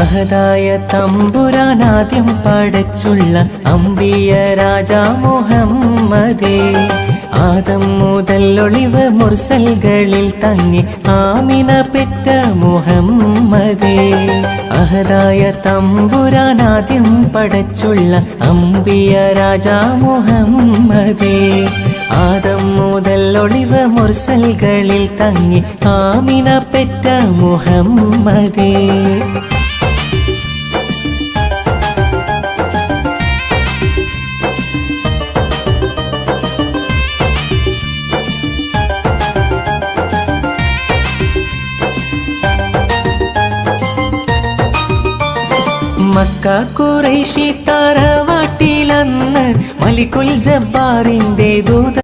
അഹദായ തമ്പുരാനാദ്യം പടച്ചുള്ള അമ്പിയ രാജാ മുഹമ്മദേ. ആദം മുതൽ ഒളിവ് മുർസൽകളിൽ തങ്ങി ആമിന പെറ്റ മുഹമ്മദേ. അഹദായ തമ്പുരാനാദ്യം പടച്ചുള്ള അമ്പിയ രാജാ മുഹമ്മദേ. ആദം മുതൽ ഒളിവ് മുർസൽകളിൽ തങ്ങി ആമിന പെറ്റ മുഹമ്മദേ. മക്ക കുറേശി തറവാട്ടിലന്ന് മലിക്കുൽ ജബ്ബാറിന്റെ ദൂത